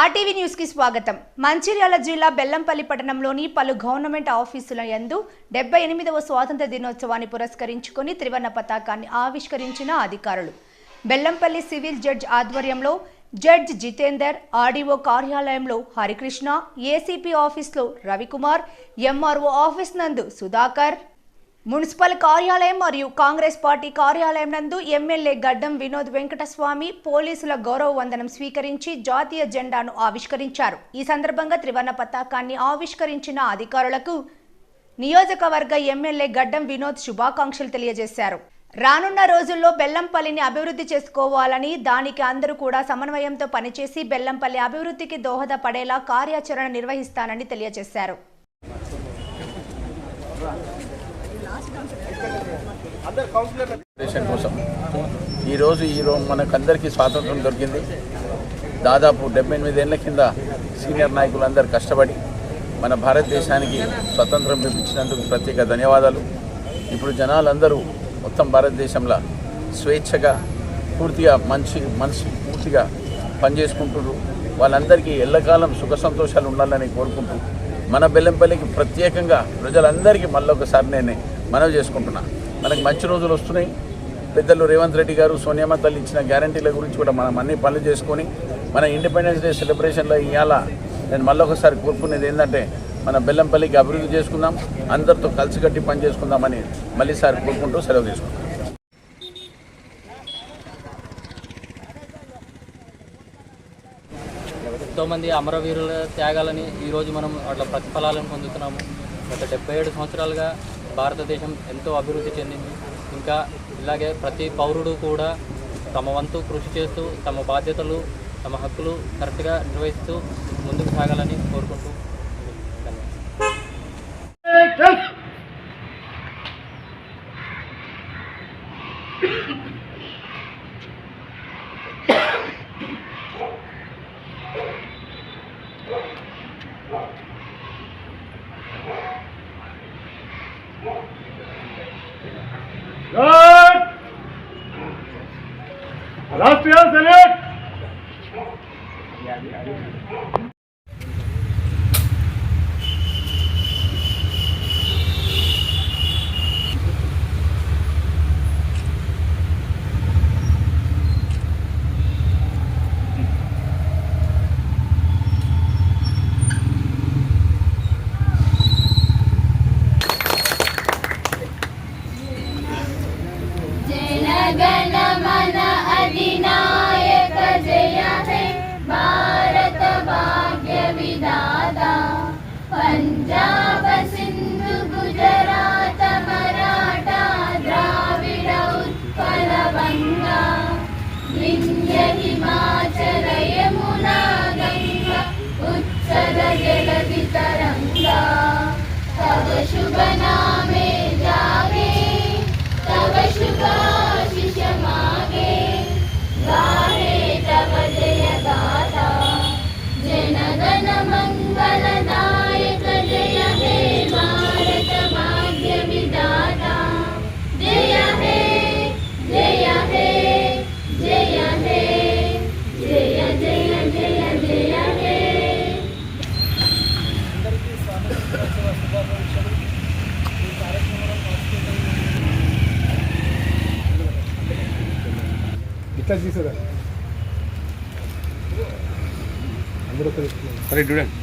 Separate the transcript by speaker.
Speaker 1: RTV న్యూస్కి స్వాగతం. మంచిర్యాల జిల్లా బెల్లంపల్లి పట్టణంలోని పలు గవర్నమెంట్ ఆఫీసుల యందు డెబ్బై ఎనిమిదవ స్వాతంత్ర దినోత్సవాన్ని పురస్కరించుకొని త్రివర్ణ పతాకాన్ని ఆవిష్కరించిన అధికారులు. బెల్లంపల్లి సివిల్ జడ్జ్ ఆధ్వర్యంలో జడ్జ్ జితేందర్ ఆర్డీఓ కార్యాలయంలో హరికృష్ణ ఏసీపీ ఆఫీస్లో రవికుమార్ ఎంఆర్ఓ ఆఫీస్ నందు సుధాకర్ మున్సిపల్ కార్యాలయం మరియు కాంగ్రెస్ పార్టీ కార్యాలయం నందు ఎమ్మెల్యే గడ్డం వినోద్ వెంకటస్వామి పోలీసుల గౌరవ వందనం స్వీకరించి జాతీయ జెండాను ఆవిష్కరించారు. ఈ సందర్భంగా త్రివర్ణ పతాకాన్ని ఆవిష్కరించిన అధికారులకు నియోజకవర్గ ఎమ్మెల్యే గడ్డం వినోద్ శుభాకాంక్షలు తెలియజేశారు. రానున్న రోజుల్లో బెల్లంపల్లిని అభివృద్ధి చేసుకోవాలని దానికి అందరూ కూడా సమన్వయంతో పనిచేసి బెల్లంపల్లి అభివృద్ధికి దోహదపడేలా కార్యాచరణ నిర్వహిస్తానని తెలియజేశారు.
Speaker 2: దేశం కోసం. ఈరోజు ఈరోజు మనకందరికీ స్వాతంత్రం దొరికింది. దాదాపు డెబ్బై ఎనిమిదేళ్ళ కింద సీనియర్ నాయకులందరూ కష్టపడి మన భారతదేశానికి స్వతంత్రం పిలిపించినందుకు ప్రత్యేక ధన్యవాదాలు. ఇప్పుడు జనాలందరూ మొత్తం భారతదేశంలో స్వేచ్ఛగా పూర్తిగా మనిషి మనిషి పూర్తిగా పనిచేసుకుంటున్నారు. వాళ్ళందరికీ ఎల్లకాలం సుఖ సంతోషాలు ఉండాలని కోరుకుంటూ మన బెల్లంపల్లికి ప్రత్యేకంగా ప్రజలందరికీ మళ్ళొకసారి నేను మనవి చేసుకుంటున్నా. మనకి మంచి రోజులు వస్తున్నాయి. పెద్దలు రేవంత్ రెడ్డి గారు సోనియామ్మ తల్లి ఇచ్చిన గ్యారంటీల గురించి కూడా మనం అన్ని పనులు చేసుకొని మన ఇండిపెండెన్స్ డే సెలబ్రేషన్లో ఇవాళ నేను మళ్ళీ ఒకసారి కోరుకునేది ఏంటంటే మన బెల్లంపల్లికి అభివృద్ధి చేసుకుందాం అందరితో కలిసికట్టి పని చేసుకుందామని మళ్ళీసారి కోరుకుంటూ సెలవు తీసుకుంటాం
Speaker 3: ఎంతోమంది అమరవీరుల త్యాగాలని ఈరోజు మనం అట్లా ప్రతిఫలాలను పొందుతున్నాము. గత డెబ్బై ఏడు సంవత్సరాలుగా భారతదేశం ఎంతో అభివృద్ధి చెందింది. ఇంకా ఇలాగే ప్రతి పౌరుడు కూడా తమ వంతు కృషి చేస్తూ తమ బాధ్యతలు తమ హక్కులు కరెక్ట్గా నిర్వహిస్తూ ముందుకు సాగాలని కోరుకుంటూ ధన్యవాదాలు.
Speaker 4: राष्ट्रीय सेलेक्ट
Speaker 5: ఇట్లా తీసేదా అందరూ కలిసి
Speaker 2: సరే చూడండి.